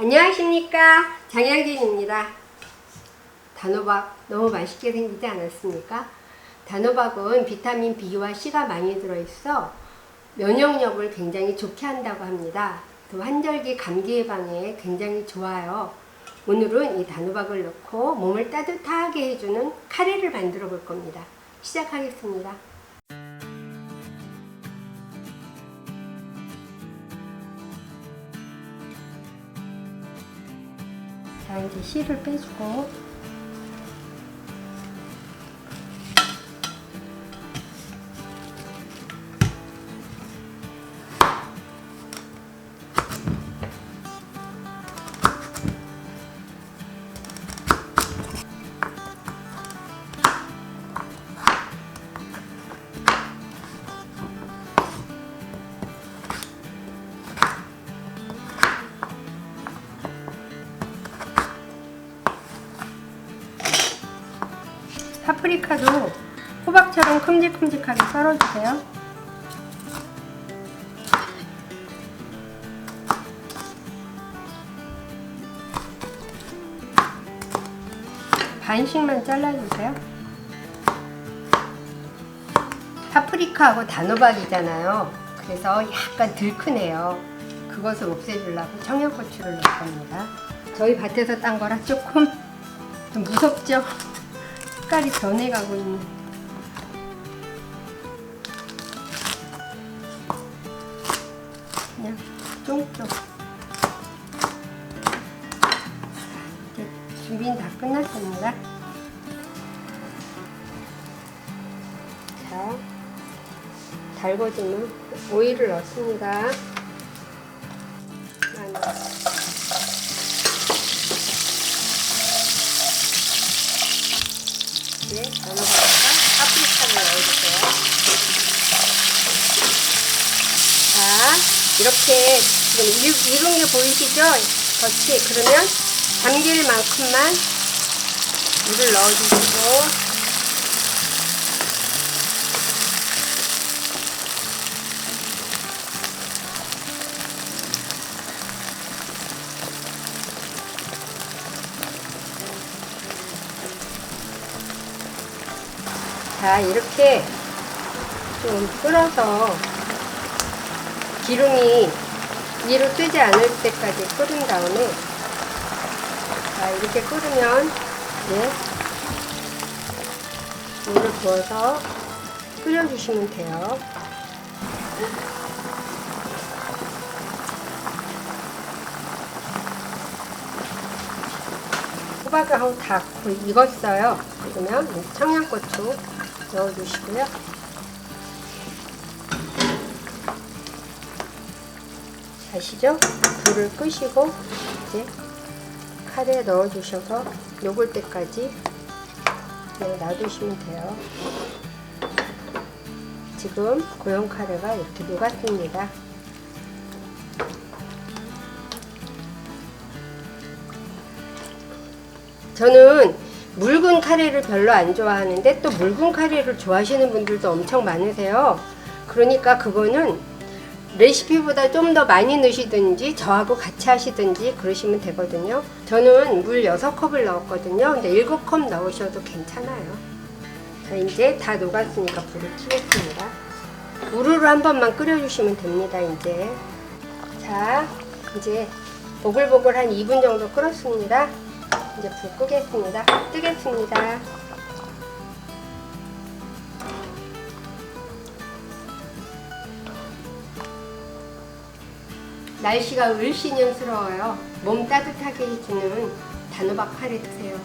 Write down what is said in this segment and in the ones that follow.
안녕하십니까 장양진입니다. 단호박 너무 맛있게 생기지 않았습니까? 단호박은 비타민 B와 C가 많이 들어있어 면역력을 굉장히 좋게 한다고 합니다. 또 환절기 감기 예방에 굉장히 좋아요. 오늘은 이 단호박을 넣고 몸을 따뜻하게 해주는 카레를 만들어 볼 겁니다. 시작하겠습니다. 자, 이제 씨를 빼주고 파프리카도 호박처럼 큼직큼직하게 썰어주세요. 반씩만 잘라주세요. 파프리카하고 단호박이잖아요. 그래서 약간 들크네요. 그것을 없애주려고 청양고추를 넣을 겁니다. 저희 밭에서 딴 거라 조금 좀 무섭죠? 색깔이 변해가고 있는. 그냥 쫑쫑. 준비는 다 끝났습니다. 자 달궈지면 오일을 넣습니다 이렇게 지금 이- 익은 게 보이시죠? 겉이. 그러면 잠길 만큼만 물을 넣어주시고 자, 이렇게 좀 끓여서 기름이 위로 뜨지 않을 때까지 끓인 다음에 자, 이렇게 끓으면 이제 물을 부어서 끓여주시면 돼요. 호박하고 다 익었어요. 그러면 이 청양고추 넣어주시고요. 아시죠? 불을 끄시고 이제 카레에 넣어주셔서 녹을 때까지 그냥 놔두시면 돼요. 지금 고용 카레가 이렇게 녹았습니다. 저는 묽은 카레를 별로 안 좋아하는데 또 묽은 카레를 좋아하시는 분들도 엄청 많으세요. 그러니까 그거는 레시피보다 좀 더 많이 넣으시든지 저하고 같이 하시든지 그러시면 되거든요. 저는 물 6컵을 넣었거든요. 근데 7컵 넣으셔도 괜찮아요. 자, 이제 다 녹았으니까 불을 켜겠습니다. 우르르 한 번만 끓여주시면 됩니다, 이제. 자, 이제 보글보글 한 2분 정도 끓었습니다. 이제 불 끄겠습니다. 뜨겠습니다. 날씨가 을씨년스러워요. 몸 따뜻하게 해주는 단호박 카레 드세요.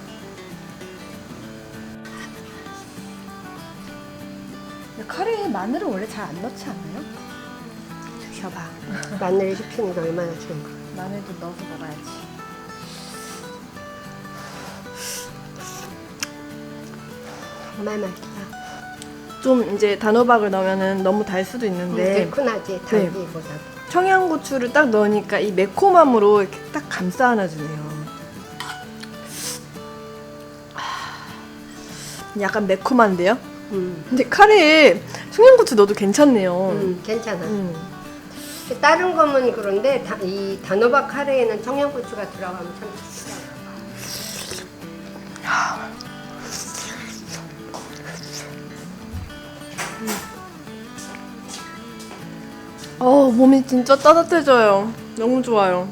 카레에 마늘을 원래 잘 안 넣지 않아요? 드셔봐. 마늘이 씹히는 게 얼마나 좋은가. 마늘도 넣어서 먹어야지. 정말 맛있다. 좀 이제 단호박을 넣으면 너무 달 수도 있는데 매콤하지, 달기보다. 청양고추를 딱 넣으니까 이 매콤함으로 이렇게 딱 감싸 안아주네요. 약간 매콤한데요? 음, 근데 카레에 청양고추 넣어도 괜찮네요. 음, 괜찮아. 음. 다른 거면 그런데 다- 이 단호박 카레에는 청양고추가 들어가면 참 좋더라고요. 어 몸이 진짜 따뜻해져요. 너무 좋아요.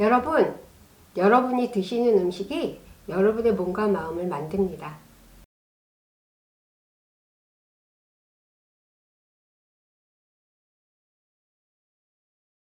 여러분, 여러분이 드시는 음식이 여러분의 몸과 마음을 만듭니다.